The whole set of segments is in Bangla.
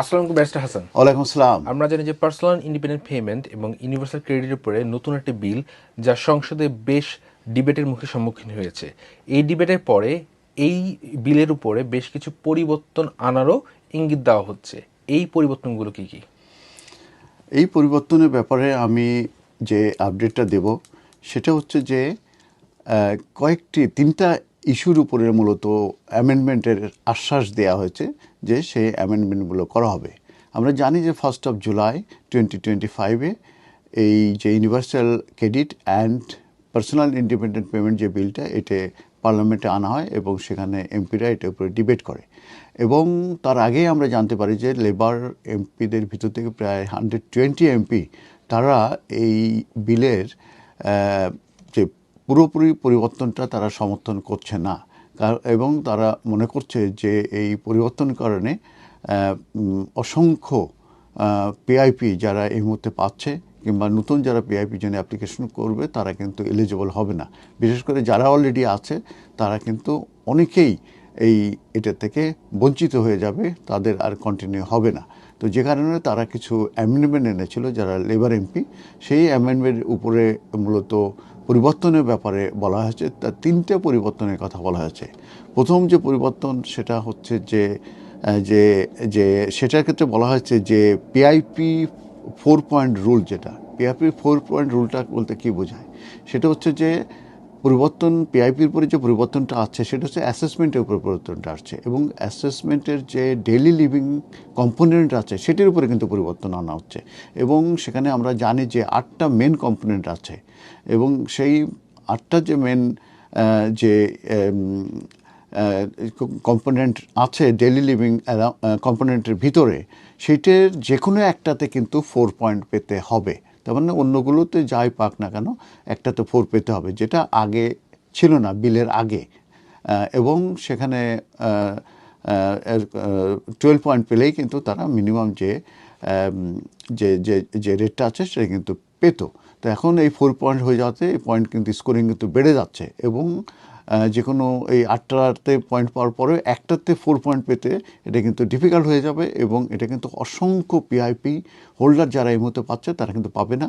আসসালামু আলাইকুম হাসান। ওয়ালাইকুম আসসালাম। আমরা জানি যে পার্সোনাল ইন্ডিপেন্ডেন্ট পেমেন্ট এবং ইউনিভার্সাল ক্রেডিটের উপরে নতুন একটি বিল যা সংসদে বেশ ডিবেটের মুখে সম্মুখীন হয়েছে। এই ডিবেটের পরে এই বিলের উপরে বেশ কিছু পরিবর্তন আনারও ইঙ্গিত দেওয়া হচ্ছে। এই পরিবর্তনগুলো কি কি? এই পরিবর্তনের ব্যাপারে আমি যে আপডেটটা দেব সেটা হচ্ছে যে কয়েকটি তিনটা ইস্যুর উপরে মূলত অ্যামেন্ডমেন্টের আশ্বাস দেওয়া হয়েছে যে সেই অ্যামেন্ডমেন্টগুলো করা হবে। আমরা জানি যে first of July twenty twenty ফাইভে এই যে universal credit and personal independent payment যে বিলটা এটা পার্লামেন্টে আনা হয় এবং সেখানে এমপিরা এটার উপরে ডিবেট করে। এবং তার আগেই আমরা জানতে পারি যে লেবার এমপিদের ভিতর থেকে প্রায় হান্ড্রেড টোয়েন্টি এমপি তারা এই বিলের যে পুরোপুরি পরিবর্তনটা তারা সমর্থন করছে না। এবং তারা মনে করছে যে এই পরিবর্তন কারণে অসংখ্য পিআইপি যারা এই মুহূর্তে পাচ্ছে কিংবা নতুন যারা পিআইপি জন্য অ্যাপ্লিকেশন করবে, তারা কিন্তু এলিজিবল হবে না। বিশেষ করে যারা অলরেডি আছে, তারা কিন্তু অনেকেই এই এটা থেকে বঞ্চিত হয়ে যাবে, তাদের আর কন্টিনিউ হবে না। তো যে কারণে তারা কিছু অ্যামেন্ডমেন্ট এনেছিল, যারা লেবার এমপি সেই অ্যামেন্ডমেন্টের উপরে মূলত পরিবর্তনের ব্যাপারে বলা হয়েছে তার তিনটে পরিবর্তনের কথা বলা হয়েছে। প্রথম যে পরিবর্তন, সেটা হচ্ছে যে যে যে, সেটার ক্ষেত্রে বলা হয়েছে যে পিআইপি ফোর পয়েন্ট রুল যেটা পিআইপি ফোর পয়েন্ট রুলটা বলতে কী বোঝায়? সেটা হচ্ছে যে পরিবর্তন পিআইপির উপরে যে পরিবর্তনটা আছে সেটা হচ্ছে অ্যাসেসমেন্টের উপরে পরিবর্তনটা আসছে এবং অ্যাসেসমেন্টের যে ডেইলি লিভিং কম্পোনেন্ট আছে, সেটির উপরে কিন্তু পরিবর্তন আনা হচ্ছে এবং সেখানে আমরা জানি যে আটটা মেন কম্পোনেন্ট আছে এবং সেই আটটা যে মেন যে কম্পোনেন্ট আছে ডেইলি লিভিং কম্পোনেন্টের ভিতরে সেইটার যে কোনো একটাতে কিন্তু ফোর পয়েন্ট পেতে হবে। তার মানে অন্যগুলোতে যাই পাক না কেন একটাতে ফোর পেতে হবে, যেটা আগে ছিল না, বিলের আগে। এবং সেখানে টুয়েলভ পয়েন্ট পেলেই কিন্তু তারা মিনিমাম যে যে যে রেটটা আছে সেটা কিন্তু পেতো। তো এখন এই ফোর পয়েন্ট হয়ে যাওয়াতে এই পয়েন্ট কিন্তু স্কোরিং কিন্তু বেড়ে যাচ্ছে এবং যে কোনো এই আটটাতে পয়েন্ট পাওয়ার পরে একটাতে ফোর পয়েন্ট পেতে এটা কিন্তু ডিফিকাল্ট হয়ে যাবে এবং এটা কিন্তু অসংখ্য পিআইপি হোল্ডার যারা এই মুহূর্তে পাচ্ছে, তারা কিন্তু পাবে না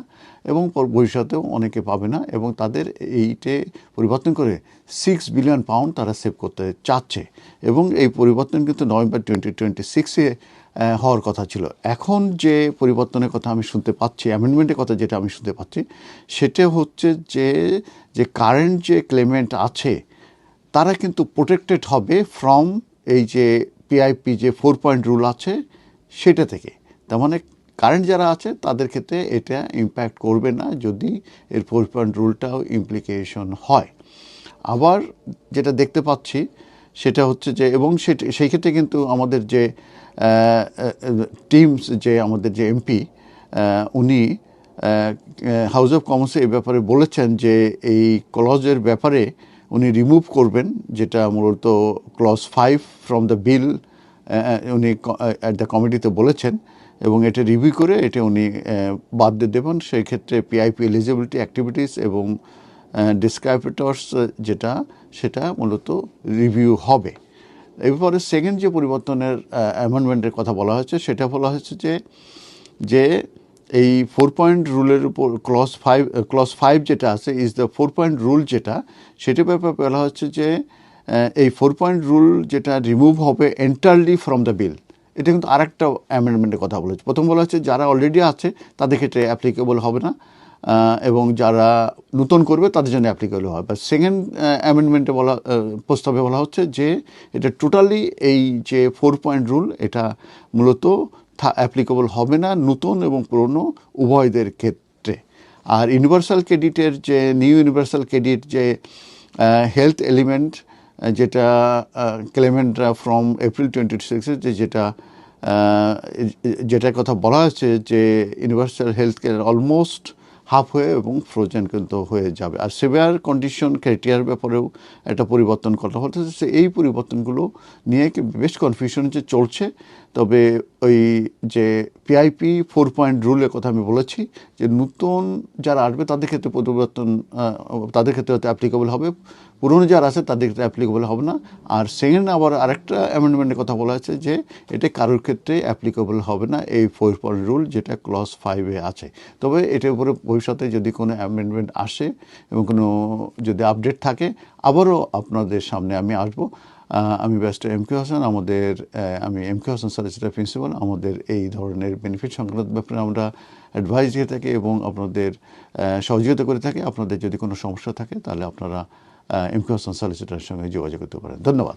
এবং ভবিষ্যতেও অনেকে পাবে না এবং তাদের এইটে পরিবর্তন করে সিক্স বিলিয়ন পাউন্ড তারা সেভ করতে চাচ্ছে এবং এই পরিবর্তন কিন্তু নভেম্বর টোয়েন্টি টোয়েন্টি সিক্সে হওয়ার কথা ছিল। এখন যে পরিবর্তনের কথা আমি শুনতে পাচ্ছি অ্যামেন্ডমেন্টের কথা যেটা আমি শুনতে পাচ্ছি, সেটা হচ্ছে যে যে কারেন্ট যে ক্লেমেন্ট আছে তারা কিন্তু প্রোটেক্টেড হবে ফ্রম এই যে পিআইপি যে ফোর পয়েন্ট রুল আছে সেটা থেকে। তার মানে কারেন্ট যারা আছে, তাদের ক্ষেত্রে এটা ইম্প্যাক্ট করবে না যদি এর ফোর পয়েন্ট রুলটাও ইমপ্লিকেশন হয়। আবার যেটা দেখতে পাচ্ছি, সেটা হচ্ছে যে, এবং সেই ক্ষেত্রে কিন্তু আমাদের যে টিমস যে, আমাদের যে এমপি উনি হাউস অফ কমন্সে এই ব্যাপারে বলেছেন যে, এই ক্লজের ব্যাপারে উনি রিমুভ করবেন, যেটা মূলত clause five from the bill উনি অ্যাট দ্য কমিটিতে বলেছেন এবং এটা রিভিউ করে এটা উনি বাদ দিয়ে দেবেন। সেই ক্ষেত্রে পিআইপি এলিজিবিলিটি অ্যাক্টিভিটিস এবং ডিসক্রাইপেটর্স যেটা, সেটা মূলত রিভিউ হবে। এরপরে সেকেন্ড যে পরিবর্তনের অ্যামেন্ডমেন্টের কথা বলা হয়েছে, সেটা বলা হয়েছে যে যে এই ফোর পয়েন্ট রুলের উপর ক্লস ফাইভ ক্লস ফাইভ যেটা আছে is the four point rule যেটা, সেটা ব্যাপারে বলা হচ্ছে যে এই ফোর পয়েন্ট রুল যেটা রিমুভ হবে এন্টারলি ফ্রম দ্য বিল এটা কিন্তু আরেকটা অ্যামেন্ডমেন্টের কথা বলেছে। প্রথম বলা হচ্ছে যারা অলরেডি আছে, তাদের ক্ষেত্রে অ্যাপ্লিকেবল হবে না এবং যারা নতুন করবে, তাদের জন্য অ্যাপ্লিকেবল হবে। বা সেকেন্ড অ্যামেন্ডমেন্টে বলা প্রস্তাবে বলা হচ্ছে যে, এটা টোটালি এই যে ফোর পয়েন্ট রুল এটা মূলত অ্যাপ্লিকেবল হবে না নতুন এবং পুরনো উভয়দের ক্ষেত্রে। আর ইউনিভার্সাল ক্রেডিটের যে নিউ ইউনিভার্সাল ক্রেডিট যে হেলথ এলিমেন্ট যেটা ক্লেমেন্টরা ফ্রম এপ্রিল টোয়েন্টি সিক্সে যে যেটা যেটার কথা বলা হয়েছে যে universal health care almost half হয়ে এবং ফ্রোজেন কিন্তু হয়ে যাবে। আর সিভিয়ার কন্ডিশন ক্রাইটেরিয়ার ব্যাপারেও একটা পরিবর্তন করা হতে এই পরিবর্তনগুলো নিয়ে বেশ কনফিউশন যে চলছে। তবে ওই যে পিআইপি ফোর পয়েন্ট রুলের কথা আমি বলেছি, যে নতুন যারা আসবে তাদের ক্ষেত্রে পরিবর্তন তাদের ক্ষেত্রে হয়তো অ্যাপ্লিকেবল হবে। পুরনো যারা আছে তাদের ক্ষেত্রে অ্যাপ্লিকেবল হবে না। আর সেকেন্ড আবার আরেকটা অ্যামেন্ডমেন্টের কথা বলা আছে যে এটা কারোর ক্ষেত্রে অ্যাপ্লিকেবল হবে না এই ফোর পয়েন্ট রুল যেটা ক্লস ফাইভে আছে। তবে এটার উপরে ভবিষ্যতে যদি কোনো অ্যামেন্ডমেন্ট আসে এবং কোনো যদি আপডেট থাকে, আবারও আপনাদের সামনে আমি আসব। আমি ব্যাস্টার এম কে হাসান, আমাদের আমি M K Hasan solicitor principal আমাদের এই ধরনের বেনিফিট সংক্রান্ত ব্যাপারে আমরা অ্যাডভাইস দিয়ে থাকি এবং আপনাদের সহযোগিতা করে থাকি। আপনাদের যদি কোনো সমস্যা থাকে, তাহলে আপনারা এম কে হাসান সলিসিটারের সঙ্গে যোগাযোগ করতে পারেন। ধন্যবাদ।